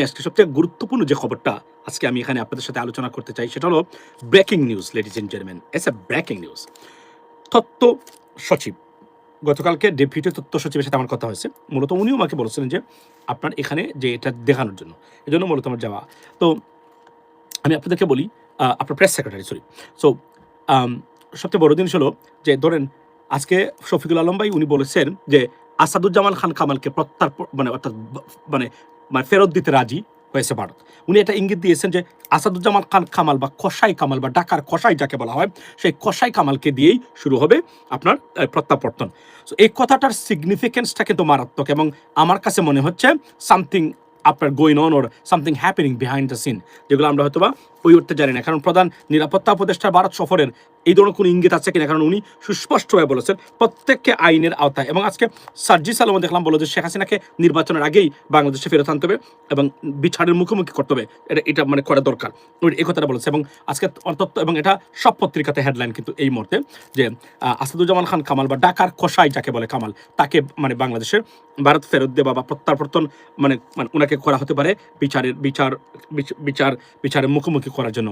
আজকে সবচেয়ে গুরুত্বপূর্ণ যে খবরটা আজকে আমি এখানে আপনাদের সাথে আলোচনা করতে চাই, সেটা হলো breaking news ladies and gentleman as a breaking news তথ্য সচিব। গতকালকে ডেপুটি তথ্য সচিবের সাথে আমার কথা হয়েছে। মূলত উনিও আমাকে বলেছিলেন যে আপনার এখানে যে এটা দেখানোর জন্য, এজন্য মূলত আমার যাওয়া। তো আমি আপনাদেরকে বলি আপনার প্রেস সেক্রেটারি সরি সো সবচেয়ে বড় জিনিস হলো যে ধরেন, আজকে শফিকুল আলম ভাই উনি বলেছেন যে আসাদুজ্জামান খান কামালকে প্রত্যার্পণ মানে অর্থাৎ মানে মানে ফেরত দিতে রাজি হয়েছে ভারত। উনি এটা ইঙ্গিত দিয়েছেন যে আসাদুজ্জামান খান কামাল বা কষাই কামাল বা ডাকার কষাই যাকে বলা হয়, সেই কষাই কামালকে দিয়েই শুরু হবে আপনার প্রত্যাবর্তন। সো এই কথাটার সিগনিফিকেন্সটা কিন্তু মারাত্মক এবং আমার কাছে মনে হচ্ছে সামথিং আপনার going on or something happening behind the scene যেগুলো আমরা হয়তো বা ওই উঠতে জানি না। কারণ প্রধান নিরাপত্তা উপদেষ্টা ভারত সফরের এই ধরনের কোনো ইঙ্গিত আছে কিনা? কারণ উনি সুস্পষ্টভাবে বলেছেন, প্রত্যেককে আইনের আওতায়। এবং আজকে সার্জি সালামও দেখলাম বলো যে শেখ হাসিনাকে নির্বাচনের আগেই বাংলাদেশে ফেরত আনতে হবে এবং বিচারের মুখোমুখি করতে হবে। এটা এটা মানে করা দরকার। এই কথাটা বলেছে এবং আজকে অন্তত, এবং এটা সব পত্রিকাতে হেডলাইন কিন্তু এই মুহূর্তে যে আসাদুজ্জামান খান কামাল বা ডাকার কসাই যাকে বলে কামাল, তাকে মানে বাংলাদেশের ভারত ফেরত দেওয়া বা প্রত্যাবর্তন মানে মানে ওনাকে করা হতে পারে বিচারের, বিচার বিচ- বিচার, বিচারের মুখোমুখি করার জন্য।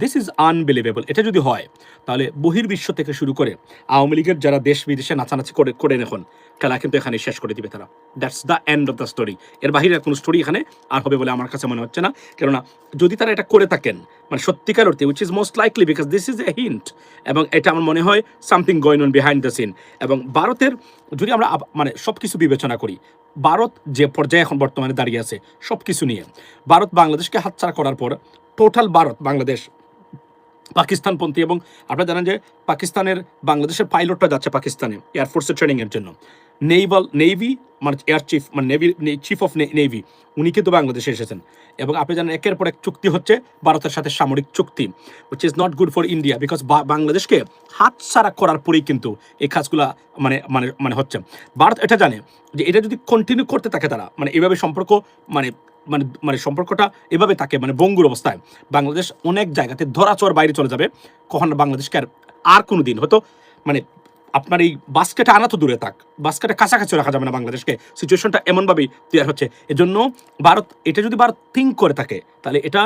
দিস ইজ আনবিলিভেবল এটা যদি হয়, তাহলে বহির্বিশ্ব থেকে শুরু করে আওয়ামী লীগের যারা দেশ বিদেশে নাচানাচি করে করে এখন খেলা কিন্তু এখানে শেষ করে দিবে তারা। That's the end of the story এর বাহিরে কোনো স্টোরি এখানে আর হবে বলে আমার কাছে মনে হচ্ছে না। কেননা যদি তারা এটা করে থাকেন মানে সত্যিকার অর্থে which is most likely because this is a hint এবং এটা আমার মনে হয় something going on behind the scene এবং ভারতের, যদি আমরা মানে সব কিছু বিবেচনা করি, ভারত যে পর্যায়ে এখন বর্তমানে দাঁড়িয়ে আছে সব কিছু নিয়ে, ভারত বাংলাদেশকে হাতছাড়া করার পর টোটাল ভারত, বাংলাদেশ পাকিস্তানপন্থী এবং আপনারা জানেন যে পাকিস্তানের বাংলাদেশের পাইলটরা যাচ্ছে পাকিস্তানে এয়ারফোর্সের ট্রেনিংয়ের জন্য। নেইভাল নেভি মানে এয়ার চিফ মানে নেভি চিফ অফ নেভি উনি কিন্তু বাংলাদেশে এসেছেন। এবং আপনি জানেন একের পর এক চুক্তি হচ্ছে ভারতের সাথে সামরিক চুক্তি which is not good for India because বাংলাদেশকে হাত হাতছাড়া করার পরেই কিন্তু এই কাজগুলা মানে মানে মানে হচ্ছে। ভারত এটা জানে যে এটা যদি কন্টিনিউ করতে থাকে তারা মানে এভাবে সম্পর্ক মানে মানে মানে সম্পর্কটা এভাবে থাকে মানে বঙ্গুর অবস্থায়। বাংলাদেশ অনেক জায়গাতে ধরাচোর বাইরে চলে যাবে, কখন বাংলাদেশকে আর আর কোনো দিন হয়তো মানে আপনার এই বাস্কেটে আনা তো দূরে থাক, বাস্কেটে কাছাকাছি রাখা যাবে না বাংলাদেশকে। সিচুয়েশনটা এমনভাবেই তৈরি হচ্ছে। এজন্য ভারত, এটা যদি ভারত থিঙ্ক করে থাকে, তাহলে এটা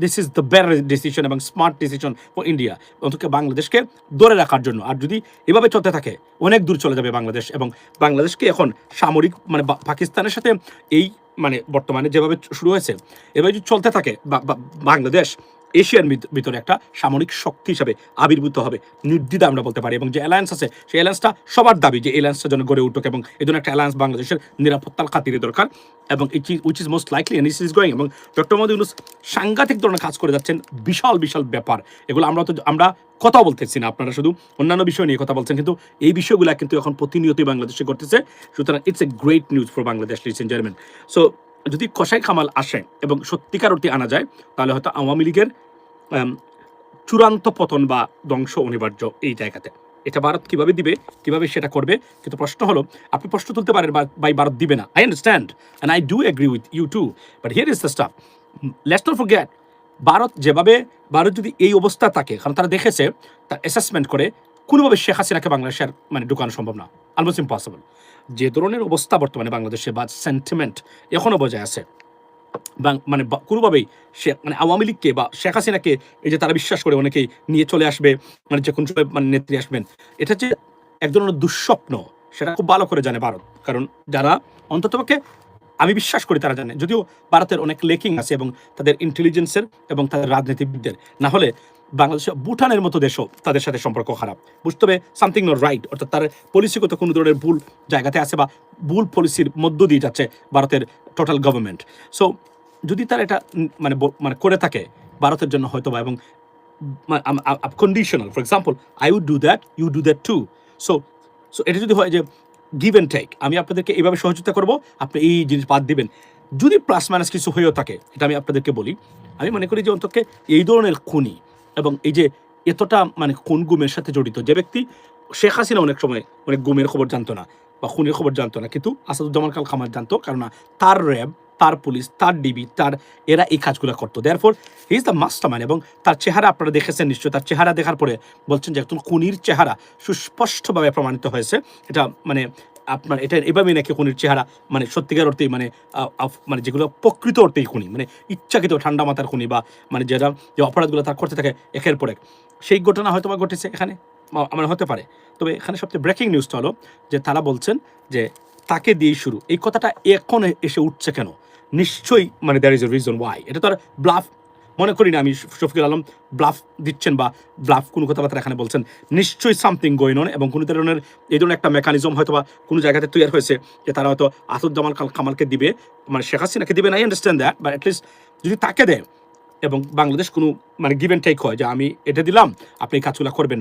this is the better decision এবং স্মার্ট ডিসিশন ফর ইন্ডিয়া অন্তত বাংলাদেশকে ধরে রাখার জন্য। আর যদি এভাবে চলতে থাকে, অনেক দূর চলে যাবে বাংলাদেশ এবং বাংলাদেশকে এখন সামরিক মানে পাকিস্তানের সাথে এই মানে বর্তমানে যেভাবে শুরু হয়েছে, এভাবে যদি চলতে থাকে বাংলাদেশ এশিয়ার ভিতরে একটা সামরিক শক্তি হিসাবে আবির্ভূত হবে। নির্দ্বিধা আমরা বলতে পারি। এবং যে অ্যালায়েন্স আছে, সেই অ্যালায়েন্সটা সবার দাবি যে অ্যালায়েন্সটা যেন গড়ে উঠুক এবং এই জন্য একটা অ্যালায়েন্স বাংলাদেশের নিরাপত্তার খাতিরে দরকার। এবং it is which is most likely and is going এবং ডক্টর মোহাম্মদ ইউনুস সাংঘাতিক ধরনের কাজ করে যাচ্ছেন। বিশাল বিশাল ব্যাপার। এগুলো আমরা তো আমরা কথা বলতেছি না। আপনারা শুধু অন্যান্য বিষয় নিয়ে কথা বলছেন। কিন্তু এই বিষয়গুলো কিন্তু এখন প্রতিনিয়তই বাংলাদেশে ঘটতেছে। সুতরাং it's a great news for Bangladesh ladies and gentleman so যদি কসাই খামাল আসে এবং সত্যিকার অর্থে আনা যায়, তাহলে হয়তো আওয়ামী লীগের চূড়ান্ত পতন বা ধ্বংস অনিবার্য এই জায়গাতে। এটা ভারত কীভাবে দিবে, কীভাবে সেটা করবে? কিন্তু প্রশ্ন হলো, আপনি প্রশ্ন তুলতে পারেন বাই ভারত দিবে না। I understand and I do agree with you too but here is the stuff let's not forget Bharat যেভাবে, ভারত যদি এই অবস্থা থাকে, কারণ তারা দেখেছে, তার অ্যাসেসমেন্ট করে কোনোভাবে শেখ হাসিনাকে বাংলাদেশের মানে ঢুকানো সম্ভব না। অলমোস্ট ইম্পসিবল যে ধরনের অবস্থা বর্তমানে বাংলাদেশে বা সেন্টিমেন্ট এখনও বজায় আছে মানে কোনোভাবেই সে মানে আওয়ামী লীগকে বা শেখ হাসিনাকে এই যে তারা বিশ্বাস করে অনেকেই নিয়ে চলে আসবে মানে যে কোনো মানে নেত্রী আসবেন, এটা যে এক ধরনের দুঃস্বপ্ন, সেটা খুব ভালো করে জানে ভারত। কারণ যারা অন্ততপক্ষে আমি বিশ্বাস করি তারা জানে। যদিও ভারতের অনেক লেকিং আছে এবং তাদের ইন্টেলিজেন্সের এবং তাদের রাজনীতিবিদদের, না হলে বাংলাদেশে ভুটানের মতো দেশও তাদের সাথে সম্পর্ক খারাপ। বুঝতে হবে সামথিং নট রাইট অর্থাৎ তার পলিসিগত কোনো ধরনের ভুল জায়গাতে আছে বা ভুল পলিসির মধ্য দিয়ে যাচ্ছে ভারতের টোটাল গভর্নমেন্ট সো যদি তার এটা মানে মানে করে থাকে ভারতের জন্য হয়তো বা এবং conditional for example I would do that you do that too so so এটা যদি হয় যে গিভ অ্যান্ড টেক আমি আপনাদেরকে এইভাবে সহযোগিতা করব, আপনি এই জিনিস বাদ দিবেন। যদি প্লাস মাইনাস কিছু হয়েও থাকে, এটা আমি আপনাদেরকে বলি, আমি মনে করি যে অন্তত এই ধরনের খুনি এবং এই যে এতটা মানে খুন গুমের সাথে জড়িত? যে ব্যক্তি, শেখ হাসিনা অনেক সময়, অনেক গুমের খবর জানতো না বা খুনের খবর জানতো না, কিন্তু আসাদুজ্জামান খাল খামার জানতো, কেননা তার র্যাব তার পুলিশ, তার ডিবি তার, এরা এই কাজগুলো করতো। Therefore he is the master man এবং তার চেহারা আপনারা দেখেছেন নিশ্চয়ই। তার চেহারা দেখার পরে বলছেন যে একজন খুনির চেহারা সুস্পষ্টভাবে প্রমাণিত হয়েছে। এটা মানে আপনার, এটা এভাবেই নাকি খুনির চেহারা মানে সত্যিকার অর্থেই মানে মানে যেগুলো প্রকৃত অর্থেই খুনি মানে ইচ্ছাকৃত ঠান্ডা মাথার খুনি বা মানে যেটা যে অপরাধগুলো তার করতে থাকে একের পর এক। সেই ঘটনা হয়তো বা ঘটেছে এখানে আমার হতে পারে। তবে এখানে সবচেয়ে ব্রেকিং নিউজটা হলো যে তারা বলছেন যে তাকে দিয়েই শুরু। এই কথাটা এখন এসে উঠছে কেন? নিশ্চয়ই মানে there is a reason why এটা তো আর ব্লাফ মনে করি না আমি শফিকুল আলম ব্লাফ দিচ্ছেন বা ব্লাফ কোনো কথাবার্তা এখানে বলছেন। নিশ্চয়ই সামথিং গোয়েন অন এবং কোনো ধরনের এই ধরনের একটা মেকানিজম হয়তো বা কোনো জায়গাতে তৈরি হয়েছে যে তারা হয়তো আসাদুজ্জামান কাল কামালকে দিবে মানে শেখ হাসিনাকে দিবে না I understand that but at least যদি তাকে দেয় এবং বাংলাদেশ কোনো মানে গিভ অ্যান্ড টেক হয় যে আমি এটা দিলাম, আপনি এই কাজগুলো করবেন না।